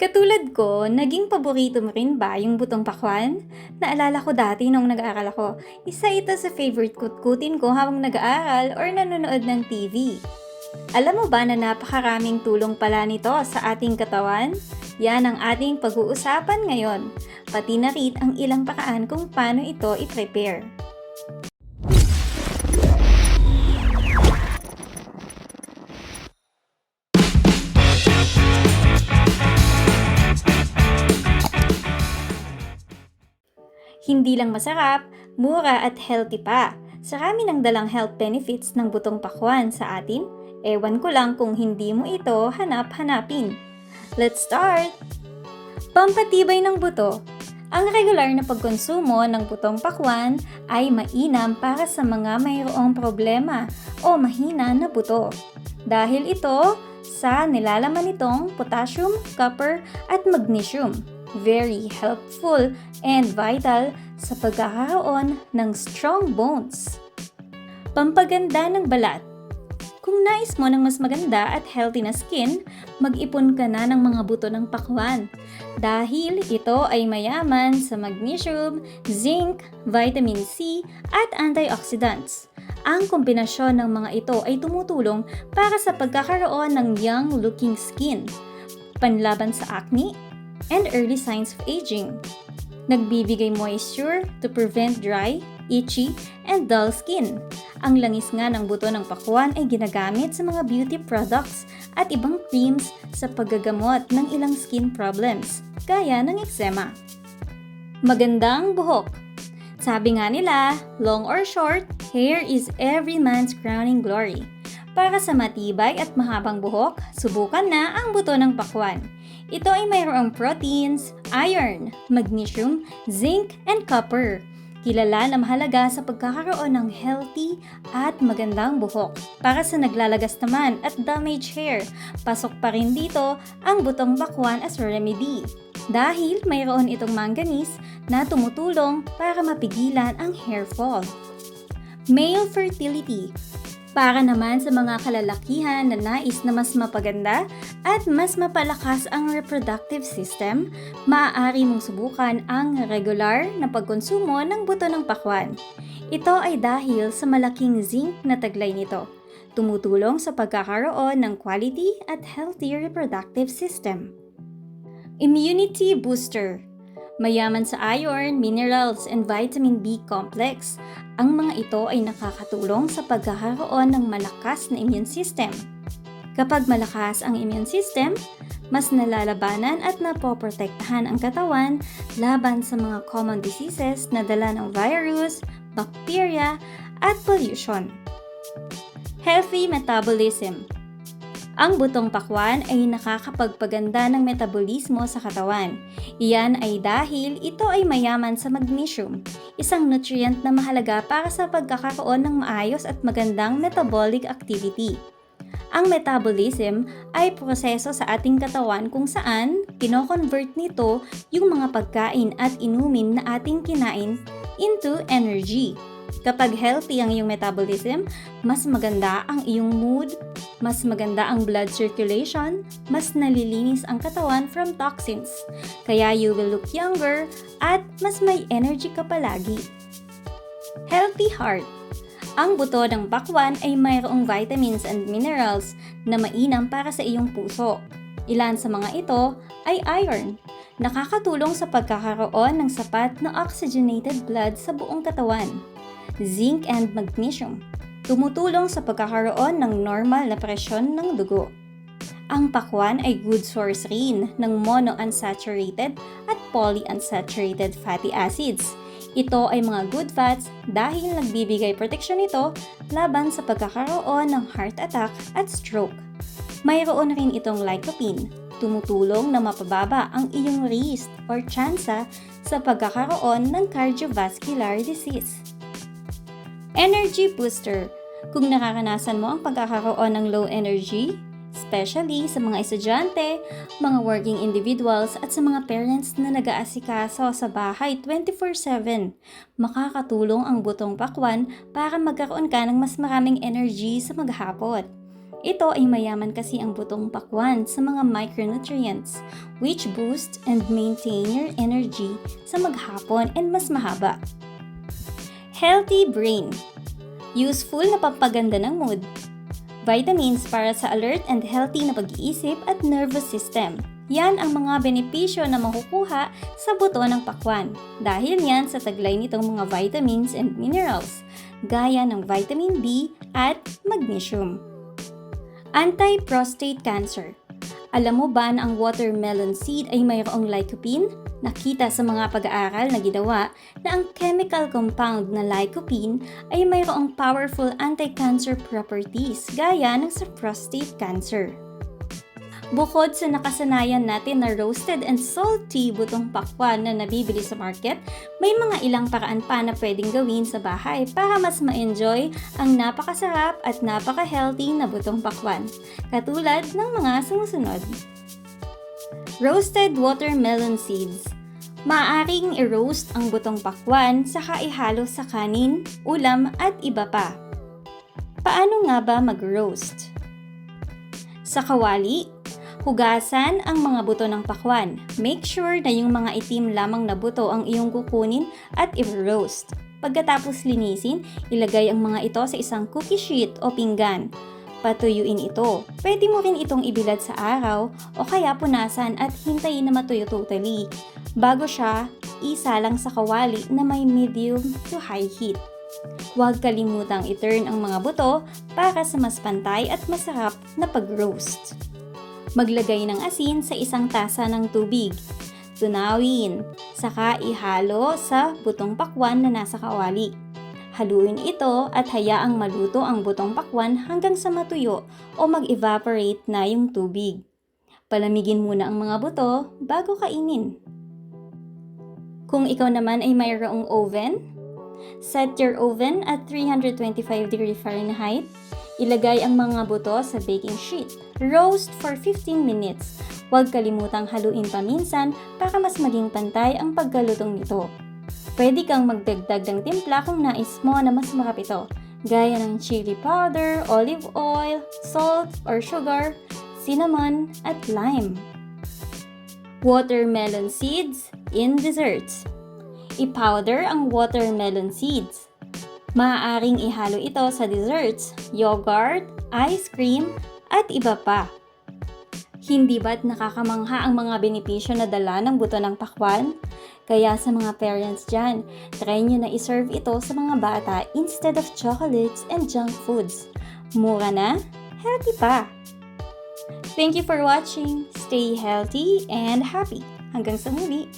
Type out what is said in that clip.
Katulad ko, naging paborito mo rin ba yung butong pakwan? Naalala ko dati nung nag-aaral ako, isa ito sa favorite kutkutin ko habang nag-aaral or nanonood ng TV. Alam mo ba na napakaraming tulong pala nito sa ating katawan? Yan ang ating pag-uusapan ngayon. Pati na rin ang ilang paraan kung paano ito i-prepare. Hindi lang masarap, mura at healthy pa. Sarami ng dalang health benefits ng butong pakwan sa atin. Ewan ko lang kung hindi mo ito hanap-hanapin. Let's start! Pampatibay ng buto. Ang regular na pagkonsumo ng butong pakwan ay mainam para sa mga mayroong problema o mahina na buto. Dahil ito sa nilalaman nitong potassium, copper at magnesium. Very helpful and vital sa pagkakaroon ng strong bones. Pampaganda ng balat. Kung nais mo ng mas maganda at healthy na skin, mag-ipon ka na ng mga buto ng pakwan. Dahil ito ay mayaman sa magnesium, zinc, vitamin C at antioxidants. Ang kombinasyon ng mga ito ay tumutulong para sa pagkakaroon ng young-looking skin, panlaban sa acne, and early signs of aging. Nagbibigay moisture to prevent dry, itchy, and dull skin. Ang langis nga ng buto ng pakwan ay ginagamit sa mga beauty products at ibang creams sa paggagamot ng ilang skin problems, gaya ng eczema. Magandang buhok Sabi nga nila, long or short, hair is every man's crowning glory. Para sa matibay at mahabang buhok, subukan na ang buto ng pakwan. Ito ay mayroong proteins, iron, magnesium, zinc, and copper. Kilala na mahalaga sa pagkakaroon ng healthy at magandang buhok. Para sa naglalagas naman at damaged hair, pasok pa rin dito ang butong bakwan as remedy. Dahil mayroon itong manganese na tumutulong para mapigilan ang hair fall. Male fertility para naman sa mga kalalakihan na nais na mas mapaganda at mas mapalakas ang reproductive system, maaari mong subukan ang regular na pagkonsumo ng buto ng pakwan. Ito ay dahil sa malaking zinc na taglay nito. Tumutulong sa pagkakaroon ng quality at healthy reproductive system. Immunity Booster Mayaman sa iron, minerals, and vitamin B complex, ang mga ito ay nakakatulong sa pagkakaroon ng malakas na immune system. Kapag malakas ang immune system, mas nalalabanan at napoprotektahan ang katawan laban sa mga common diseases na dala ng virus, bacteria, at pollution. Healthy metabolism ang butong pakwan ay nakakapagpaganda ng metabolismo sa katawan. Iyan ay dahil ito ay mayaman sa magnesium, isang nutrient na mahalaga para sa pagkakaroon ng maayos at magandang metabolic activity. Ang metabolism ay proseso sa ating katawan kung saan kino-convert nito yung mga pagkain at inumin na ating kinain into energy. Kapag healthy ang iyong metabolism, mas maganda ang iyong mood, mas maganda ang blood circulation, mas nalilinis ang katawan from toxins. Kaya you will look younger at mas may energy ka palagi. Healthy heart ang buto ng bakwan ay mayroong vitamins and minerals na mainam para sa iyong puso. Ilan sa mga ito ay iron. Nakakatulong sa pagkakaroon ng sapat na oxygenated blood sa buong katawan zinc and magnesium. Tumutulong sa pagkakaroon ng normal na presyon ng dugo. Ang pakwan ay good source rin ng monounsaturated at polyunsaturated fatty acids. Ito ay mga good fats dahil nagbibigay proteksyon ito laban sa pagkakaroon ng heart attack at stroke. Mayroon rin itong lycopene, tumutulong na mapababa ang iyong risk or tsansa sa pagkakaroon ng cardiovascular disease. Energy Booster. Kung nakakanasan mo ang pagkakaroon ng low energy, especially sa mga estudyante, mga working individuals at sa mga parents na nag-aasikaso sa bahay 24-7, makakatulong ang butong pakwan para magkaroon ka ng mas maraming energy sa maghapon. Ito ay mayaman kasi ang butong pakwan sa mga micronutrients which boost and maintain your energy sa maghapon and mas mahaba. Healthy brain. Useful na pampaganda ng mood. Vitamins para sa alert and healthy na pag-iisip at nervous system. Yan ang mga benepisyo na makukuha sa buto ng pakwan. Dahil yan sa taglay nitong mga vitamins and minerals, gaya ng vitamin B at magnesium. Anti-prostate cancer. Alam mo ba na ang watermelon seed ay mayroong lycopene? Nakita sa mga pag-aaral na ginawa na ang chemical compound na lycopene ay mayroong powerful anti-cancer properties gaya ng sa prostate cancer. Bukod sa nakasanayan natin na roasted and salty butong pakwan na nabibili sa market, may mga ilang paraan pa na pwedeng gawin sa bahay para mas ma-enjoy ang napakasarap at napaka-healthy na butong pakwan, katulad ng mga sumusunod. Roasted watermelon seeds. Maaaring i-roast ang butong pakwan saka ihalo sa kanin, ulam at iba pa. Paano nga ba mag-roast? Sa kawali, Hugasan ang mga buto ng pakwan. Make sure na yung mga itim lamang na buto ang iyong kukunin at i-roast. Pagkatapos linisin, ilagay ang mga ito sa isang cookie sheet o pinggan. Patuyuin ito. Pwede mo rin itong ibilad sa araw o kaya punasan at hintayin na matuyo totally. Bago siya, isa lang sa kawali na may medium to high heat. Huwag kalimutang i-turn ang mga buto para sa mas pantay at masarap na pag-roast. Maglagay ng asin sa isang tasa ng tubig. Tunawin, saka ihalo sa butong pakwan na nasa kawali. Haluin ito at hayaang maluto ang butong pakwan hanggang sa matuyo o mag-evaporate na yung tubig. Palamigin muna ang mga buto bago kainin. Kung ikaw naman ay mayroong oven, set your oven at 325 degree Fahrenheit Ilagay ang mga buto sa baking sheet. Roast for 15 minutes. Huwag kalimutang haluin paminsan para mas maging pantay ang pagkalutong nito. Pwede kang magdagdag ng timpla kung nais mo na mas makapito, gaya ng chili powder, olive oil, salt or sugar, cinnamon, at lime. Watermelon seeds in desserts. I-powder ang watermelon seeds. Maaaring ihalo ito sa desserts, yogurt, ice cream, at iba pa. Hindi ba't nakakamangha ang mga benepisyo na dala ng buto ng pakwan? Kaya sa mga parents dyan, try nyo na iserve ito sa mga bata instead of chocolates and junk foods. Mura na, healthy pa! Thank you for watching. Stay healthy and happy. Hanggang sa muli!